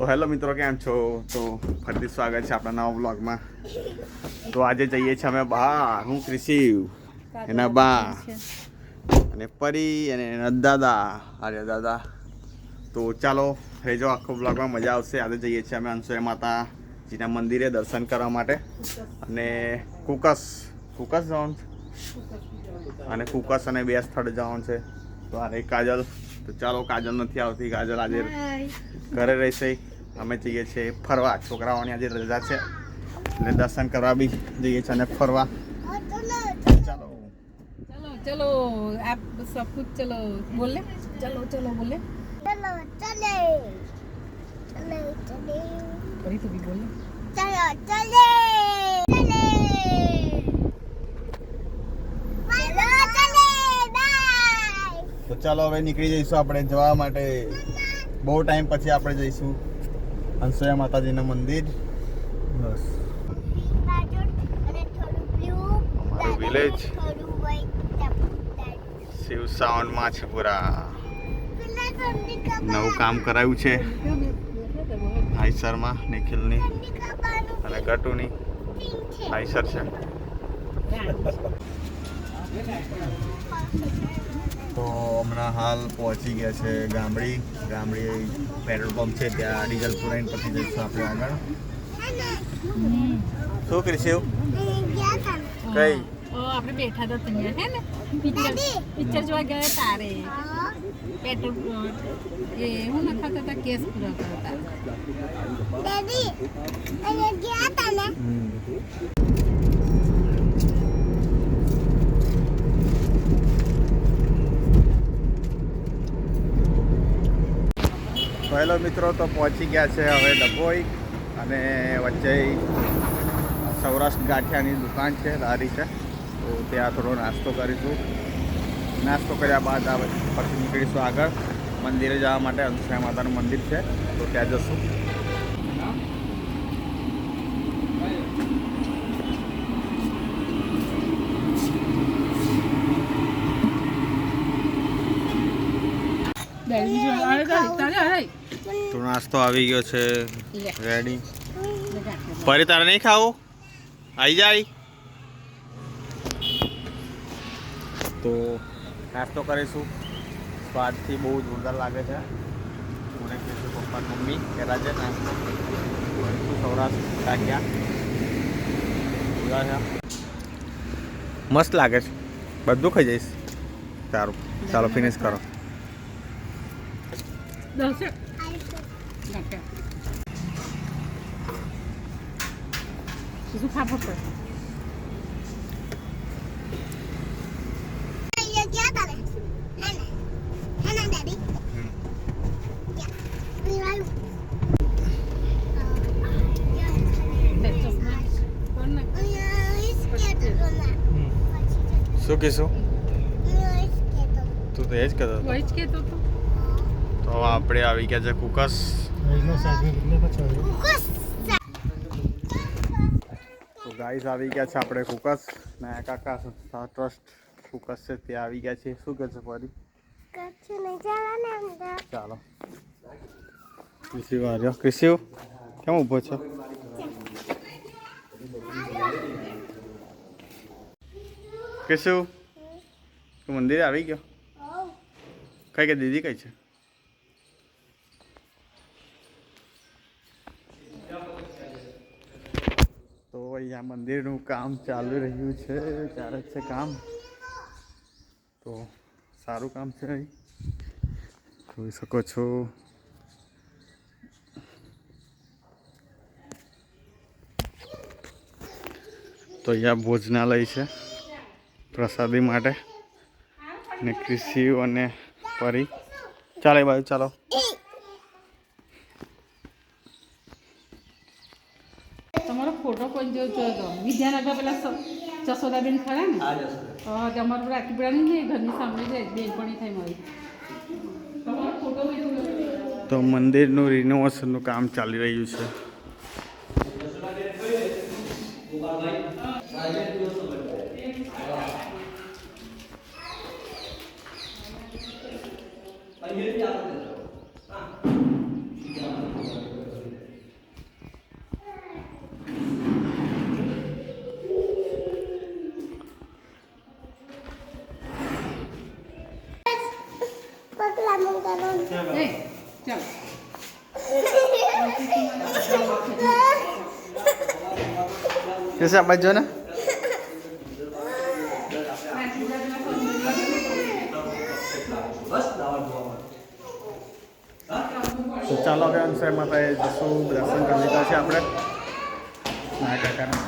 તો હેલો મિત્રો કેમ છો? તો ફરીથી સ્વાગત છે આપણા નવા બ્લોગમાં તો આજે જઈએ છીએ અમે બા હું ક્રિશિવ એના બા. અને પરી અને એના દાદા. અરે દાદા. તો ચાલો રહેજો આખો બ્લોગમાં મજા આવશે. આજે જઈએ છીએ અમે અંસુય માતાજીના મંદિરે દર્શન કરવા માટે. અને કુકસ. કુકસ જવાનું છે? અને કુકસ અને બે સ્થળ જવાનું છે. તો આ કાજલ. તો ચાલો કાજલ નથી આવતી. કાજલ આજે ઘરે રહેશે. અમે જઈએ છીએ ફરવા. છોકરાઓની આજે રજા છે. એટલે દર્શન કરવા બી જઈએ છીએ અને ફરવા. ચાલો. ચલો આપ સબ કુછ ચલો. બોલે ચલો ચલો બોલે ચલો ચલે. ચલે ચલે. ફરી તો બી બોલે ચલો ચલે. ચલે. તો ચાલો હવે નીકળી જઈશું આપણે જવા માટે. બહુ ટાઈમ પછી આપણે જઈશું. હંસોયા માતાજીના મંદિર. બસ. અમારું વિલેજ શિવ સાવનમાં છે પૂરા નવું કામ કરાયું છે. આઈસરમાં નિખિલની અને ગટુની. આઈસર છે તો હમણાં હાલ પહોંચી ગયા છે ગામડી. ગામડી પેટ્રોલ પંપ છે ત્યાં ડીઝલ પુરાઈને પછી જઈશું આપણે આગળ. શું કરીશું ગયા હતા ને. કઈ આપણે બેઠા હતા ત્યાં હે ને. પિક્ચર પિક્ચર જોવા ગયા તારે. પેટ્રોલ એ હું ન ખાતા હતા કેસ પૂરા કરતા. દાદી અહીંયા ગયા હતા ને. પહેલો મિત્રો તો પહોંચી ગયા છે હવે ડભોઈ અને વચ્ચે સૌરાષ્ટ્ર ગાંઠિયાની દુકાન છે, લારી છે. તો ત્યાં થોડો નાસ્તો કરીશું. નાસ્તો કર્યા બાદ આ પછી નીકળીશું આગળ. મંદિરે જવા માટે અંશયા માતાનું મંદિર છે. તો ત્યાં જશું. બેસી જો અરે તારે તારે અરે તો નાસ્તો આવી ગયો છે. રેડી ફરી તારે નહીં ખાવું? આવી જાય. તો નાસ્તો કરીશું. સ્વાદથી બહુ જોરદાર લાગે છે. મને કહીશું પપ્પા મમ્મી પહેલાં છે નાસ્તો. કરીશું સૌરાષ્ટ્ર કાંક્યા મસ્ત લાગે છે. બધું ખાઈ જઈશ. સારું. ચાલો ફિનિશ કરો. દસ કહેતો હતો ને. શું કહીશું. તું તો એ જ કહેતો તો આપણે આવી ગયા છે કુકસ. તો ગાઈસ આવી ગયા છે આપણે કુકસ ને કાકા સંસ્થા ટ્રસ્ટ કુકસ છે ત્યાં આવી ગયા છે. શું કહે છે ફરી? ચાલો કૃષિ વાર્યો કૃષિ કેમ ઊભો છો? કૃષિ તું મંદિરે આવી ગયો. કઈ કે દીદી કઈ છે? અહીંયા મંદિરનું કામ ચાલી રહ્યું છે, ચાલે છે કામ. તો સારું કામ છે અહીં. જોઈ શકો છો. તો અહીંયા ભોજનાલય છે, પ્રસાદી માટે. ને કૃષિ અને પરી. ચાલે બાજુ ચાલો તમારો ફોટો કોઈ જો જોયો તો વિદ્યાનગર પેલા જસોદાબેન ખરા ને? હા તમારું રાખી પડાની છે ઘરની સામે છે બેનપણી થઈ મારી. તો મંદિરનું રિનોવેશનનું કામ ચાલી રહ્યું છે. એ ચાલો કેસે આ બાજુ જો ને તો ચાલો હવે અંશે માતાએ જશું દર્શન કરી લીધા છે આપણે ના કાકાના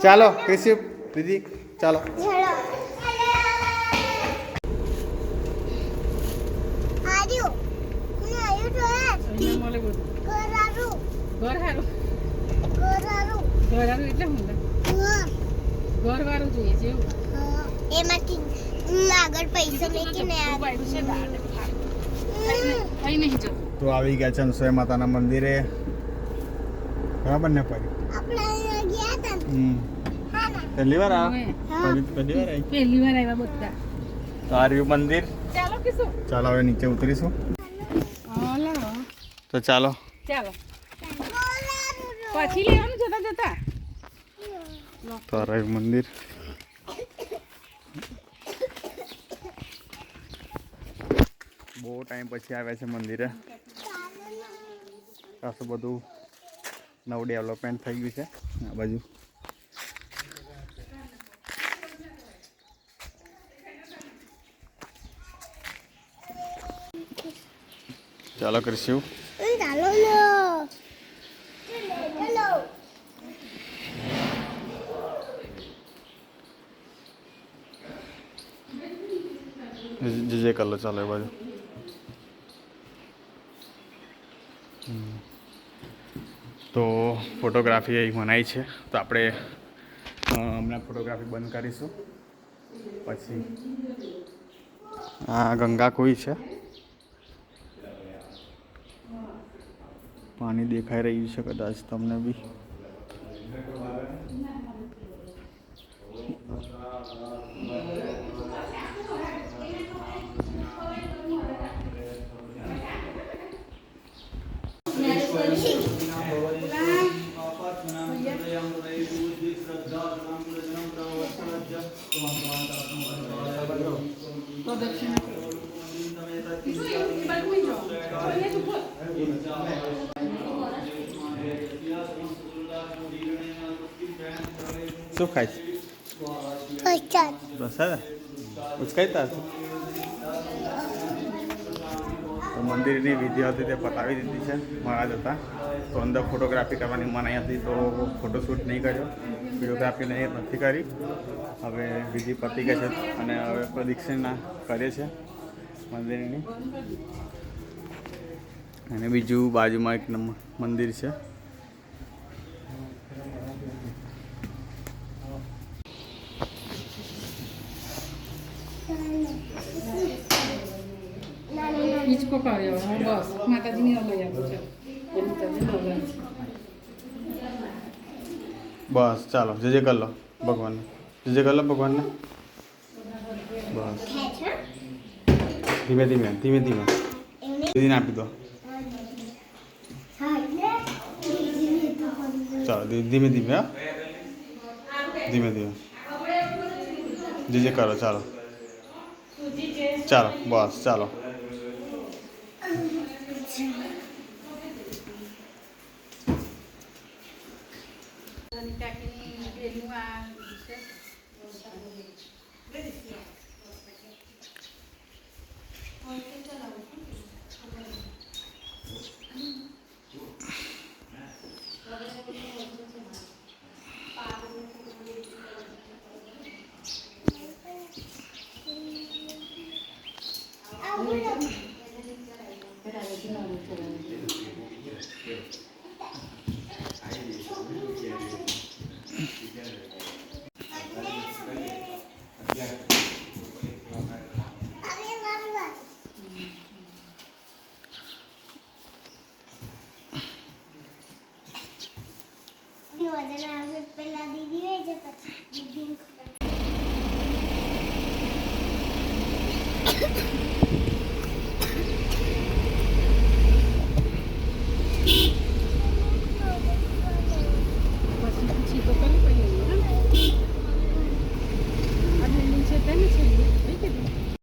ચાલો કૃષિ દીદી ચાલો અહીંયા મળે બધું. ઘર હારું ઘર હારું એટલે હું. ઘર વાળું જોઈએ છે એવું. એમાંથી આગળ પૈસા મેકીને છે તો આવી ગયા છે સોય માતાના મંદિરે. બરાબર ને પરી આપણે ગયા હતા હમ. પહેલી વાર આવ્યા પહેલી વાર પહેલી આવ્યા બધા. તો આ મંદિર. ચાલો હવે નીચે ઉતરીશું. હાલો. તો ચાલો. ચાલો. પછી લેવાનું જતા જતા? તો મંદિર. બહુ ટાઈમ પછી આવ્યા છે મંદિરે. ખાસું બધું નવું ડેવલપમેન્ટ થઈ ગયું છે. આ બાજુ. ચાલો કરીશું. એ જે જે કલર ચાલે એ બાજુ. તો ફોટોગ્રાફી અહીં મનાઈ છે. તો આપણે હમણાં ફોટોગ્રાફી બંધ કરીશું. પછી આ ગંગા કોઈ છે. પાણી દેખાઈ રહ્યું છે કદાચ તમને બી પ્રદક્ષિણા શું ખાય છે પચાસ બસ હે ઉચકાઈ તાર તો મંદિરની વિધિ હતી તે પતાવી દીધી છે મહારાજ હતા તો અંદર ફોટોગ્રાફી કરવાની મનાઈ હતી તો ફોટોશૂટ નહીં કર્યો વિડીયોગ્રાફી નહીં નથી કરી હવે વિધિ પતી ગઈ છે અને હવે પ્રદક્ષિણા કરે છે મંદિરની અને બીજું બાજુમાં એક નંબર મંદિર છે હિંચકો કર્યો હું બસ. માતાજીની લઈ આવું છે. બસ, ચાલો. જે જે કર લો, ભગવાનને. જે જે કર લો, ભગવાનને. બસ. ધીમે ધીમે ધીમે ધીમે. દીદીને આપી દો. ચાલો ધીમે ધીમે ધીમે ધીમે. જે જે કરો, ચાલો. ચાલો, બસ, ચાલો. વજન આવે